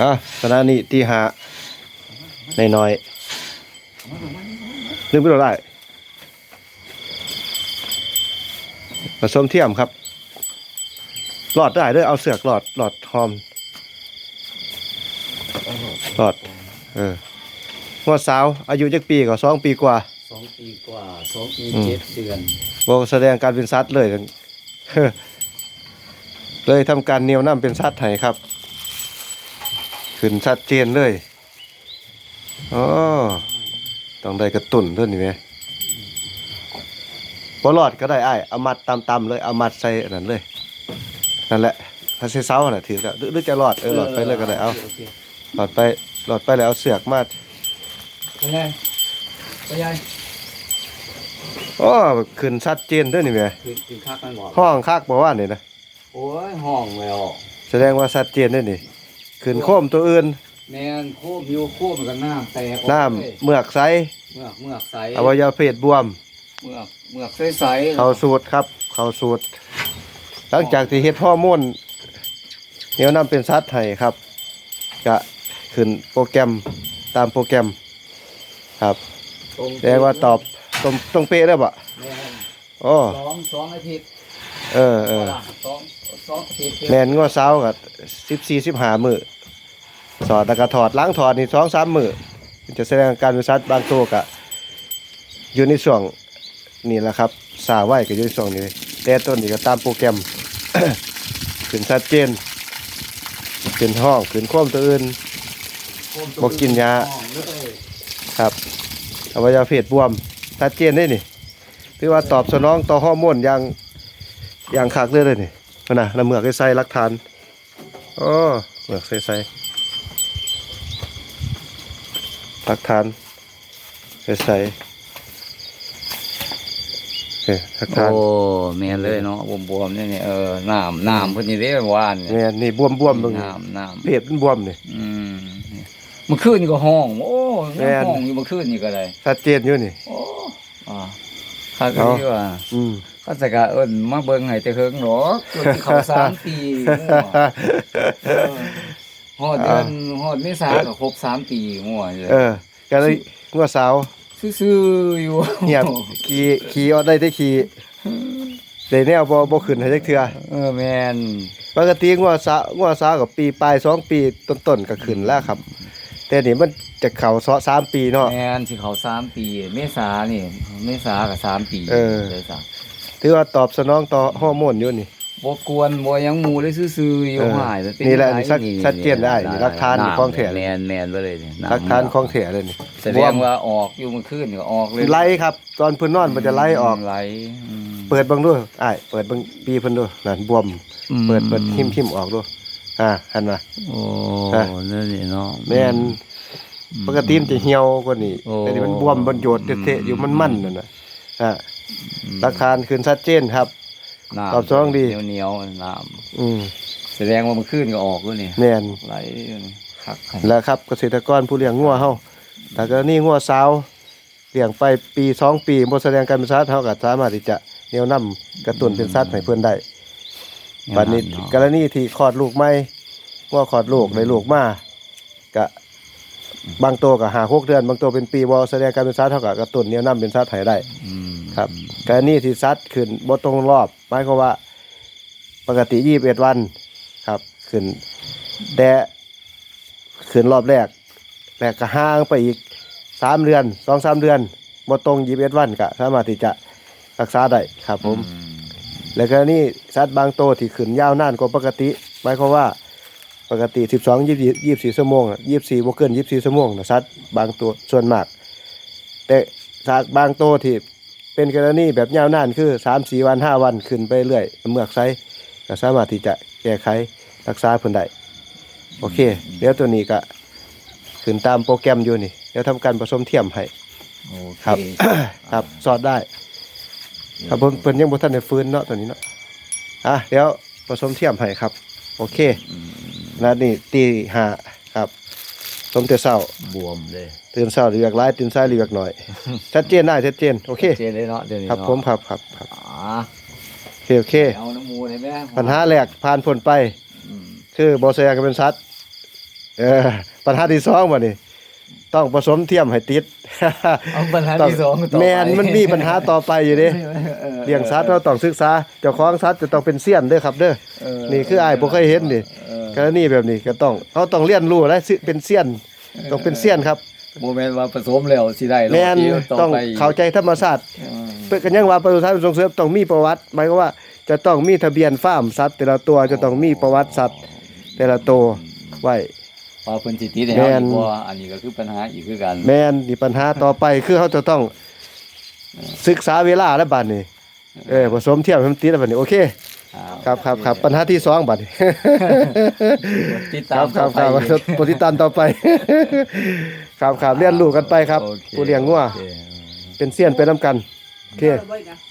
อะสถานีที่หาในน้อยนึกไปได้ผสมเทียมครับ หลอดได้เด้วยเอาเสือกหลอดหลอดหอมหลอด เอองวดสาว อายุจักปีก็สองปีกว่าสองปีกว่าสองปีอืมเจ็ดเดือนบ่แสดงการเป็นสัตว์เลย เลยทำการเหนียวน้ำเป็นสัตว์ให้ครับ ขึ้นชัดเจนเลยอ๋อต้องได้กระตุ่นด้วยนี่ไหมบ่รอดก็ได้อ้ายเอามัดตำๆเลยเอามัดใส่อันนั้นเลย นั่นแหละถ้าใส่เสาน่ะถือก็หรือหรือจะรอดเออรอดไปเลยก็ได้เอาโคหลอดไปหลอดไปแล้วเอาเสือกมาไปยายไปยายอ๋อขึ้นชัดเจนด้วยนี่แหมคือคือคักมันบอกห้องคักบ่ว่านี่นะ โอ้ยห้องแล้วแสดงว่าชัดเจนด้วยนี่ขึ้นโค้มตัวอื่นแมนโคบอยู่โคบมันก็น้ำแตกออกน้เลยำเมือกใสเมือกเมือกใสอวัยวะเพศบวม เมือกเมือกใสใสเข้าสูตรครับ เข้าสูตร หลังจากที่เฮ็ดฮอร์โมนเหนียวนำเป็นสัตว์ให้ครับจะขึ้นโปรแกรมตามโปรแกรมครับตรงแสดงว่าตอบตรงตรงเป๊ะได้บ่แมนโอ้สองสองอาทิตย์ เออเออสองสองอาทิตย์แมนงอเช้ากับสิบสี่สิบห้ามือสอดแล้วก็ถอดล้างถอดนี่สองสามมือจะแสดงการเป็นสัตว์บางตัวกะอยู่ในช่วงนี่แหละครับสาไหวก็อยู่ในช่วงนี้แต่ต้นนี้ก็ตามโปรแกรม ขึ้นชัดเจนขึ้นห้องขึ้นโค้มตัวอื่น บ่กินยา ครับอวัยวะเพศบวมชัดเจนได้นี่ถือว่าตอบสนองต่อฮอร์โมนอย่าง อย่างคักเลยเลยนี่พุ่นน่ะแล้วเมือกใส่หลักฐานโอ้เมือกใส่ใส่หลักฐานใส่ใส่เฮ้ยหลักฐานโอ้แม่นเลยเนาะบวมๆนี่นี่เออน้ำน้ำเพิ่นนี่เด้หวานเนี่ยเนี่ยนี่บวมบวมๆตรงนี้น้ำน้เพศมันบวมนี่ำอืมเนี่ยเมื่อคืนนี่ก็ห้อง โอ้แม่นห้องอยู่เมื่อคืนนี่ก็ได้ชัดเจนอยู่นี่โอ้อ่า ข้าก็เอาที่ว่าอืมเขาจะกะเอิ้นมาเบิ่งให้แต่เฮิงหรอกจนเขาสามปีงัวเออฮอดเดือนฮอดเมษาก็ครบสามปีงัวเลยเออก็เลยงัวสาวซื่อๆอยู่เงียบขี่ขี่เอาได้ได้ขี่ได้แนวบ่บ่ขึ้นให้จักเทื่อเออแม่นปกติงัวสาวงัวสาวกับปีปลายสองปีต้นๆก็ขึ้นแล้วครับ แต่นี่มันจะเข้าซอสามปีเนาะ แม่นสิเขาสามปี เมษานี่เมษาก็สามปีเออ เลยจ้ะถือว่าตอบสนองต่อฮอร์โมนอยู่นี่บ่กวนบ่หยังหมู่เลยซื่อๆอยู่เออหายมัเป็นี่แหละจังนี่ชัดไงชัดเจนได้นี่หลักฐานนี่ของแท้แม่นแม่นไปเลยนี่ำหลักฐานของแท้เลยนี่แสดงว่าออกอยู่เมื่อคืนก็ออกเลยไล่ครับ ตอนเพิ่นนอนมันจะไล่ออก ไหลอืม เปิดเบิ่งดูอ้ายเปิดเบิ่งปีเพิ่นดูนั่นบวม อืม เปิดเปิดหิมหิมออกดู อ่าหันมา โอ้อะนั่นนี่เนาะแม่นปกติมันจะเหี่ยวกว่านี้โอ้แต่นี่มันบวมมันโยดเตะๆอยู่มันมันนั่นน่ะอ่าหลักฐานขึ้นชัดเจนครับ น้ำตอบสนองดี เหนียวๆน้อืมำแสดงว่าเมื่อคืนก็ออกแล้วนี่แม่น ไหลอยู่นี่คักให้แล้วครับเกษตรกรผู้เลี้ยงงัวเฮาแต่กรณีงัวสาวเลี้ยงไปปีสองปีบ่แสดงการเป็นสัตว์เฮาก็สามารถที่จะเหนี่ยวนํกระตุ้นเป็นสัตว์ให้เพิ่นได้ บัดนี้เนาะกรณีที่คลอดลูกใหม่งัวคลอดลูกได้ลูกมาก็บางตัวก็ห้าหกเดือน บางตัวเป็นปีบ่แสดงการเป็นสัตว์เฮาก็กระตุ้นเหนี่ยวนํเป็นสัตว์ให้ได้อืมครับกรณีที่สัตว์ขึ้นบ่ตรงรอบหมายความว่า ปกติ21วันครับ ขึ้นแต่ขึ้นรอบแรกแต่ก็ห่างไปอีกสามเดือนสองสามเดือนบ่ตรงยีิบเอ็ดวันก็สามารถที่จะรักษาได้ครับผมอืม แล้วก็นี่สัตว์บางตัวที่ขึ้นยาวนานกว่าปกติหมายความว่าปกติสิบสองยี่ยี่สี่ชั่วโมงยี่สี่บ่เกินยี่สี่ชั่วโมงนะสัตว์บางตัวส่วนมาก แต่สัตว์บางตัวที่เป็นกรณีแบบยาวนานคือสามสี่วันห้าวันขึ้นไปเรื่อยเมือกไซก็สามารถที่จะแก้ไขรักษาเพิ่นได้โอเคเดี๋ยวตัวนี้ก็ขึ้นตามโปรแกรมอยู่นี่เดี๋ยวทำการผสมเทียมให้ โอเค ครับ ครับสอดได้ ครับเพิ่นเพิ่นยังบ่ทันได้ฟื้นเนาะตัวนี้เนาะอะเดี๋ยวผสมเทียมให้ครับ โอเคอืมนัดนี้ตีห้าครับสมแต่เช้าบวมเลยตื่นเช้าเรียกหลายตื่นสายเรียกหน่อยชัดเจนได้ชัดเจนโอเคเจนเลยเนาะเดี๋ยวนี้ครับเนาะผมครับครับครับอ๋อโอเคโอเคเอาน้ำมูได้ไหมปัญหาแรกผ่านพ้นไปอืมคือบ่แซก็เป็นสัตว์เออปัญหาที่สองบ่นี่ ต้องผสมเทียมให้ติดเอาปัญหาที่สองต่อไปแม่นมันมีปัญหาต่อไปอยู่เด้ออเลี้ยงสัตว์เราต้องศึกษาเจ้าของสัตว์จะต้องเป็นเซียนเด้อครับเด้อเออนี่คืออ้ายบ่เคยเห็นนี่เออกรณีแบบนี้ก็ต้องเขาต้องเรียนรู้และสิเป็นเซียนต้องเป็นเซียนครับบ่แม่นว่าผสมแล้วสิได้หรอกแม่นเดี๋ยวต่อต้องไปเข้าใจธรรมชาติเออเพื่อกันยังว่าปศุสัตว์ส่งเสริมต้องมีประวัติหมายความว่าจะต้องมีทะเบียนฟาร์มสัตว์แต่ละตัวจะต้องมีประวัติสัตว์แต่ละตัวไว้ พอเพิ่นสิติดให้แม่เฮานอีกบ่อันนี้ก็คือปัญหาอีกคือกันแม่นนี่ปัญหาต่อไปคือเขาจะต้องศึกษาเวลาแล้วบัดนี้เออผสมเทียมให้มันติดแล้วบัดนี้โอเคครับครับครับปัญหาที่สองบัดนี้ติดคตารัมบครับครับต่อไปปฏิตันต่อไป ครับครับเรียนรู้กันไปครับโอเคผู้เลี้ยงงัวโอคเป็นเซียนไปน้ำกันโอเค Rồi, bây giờ.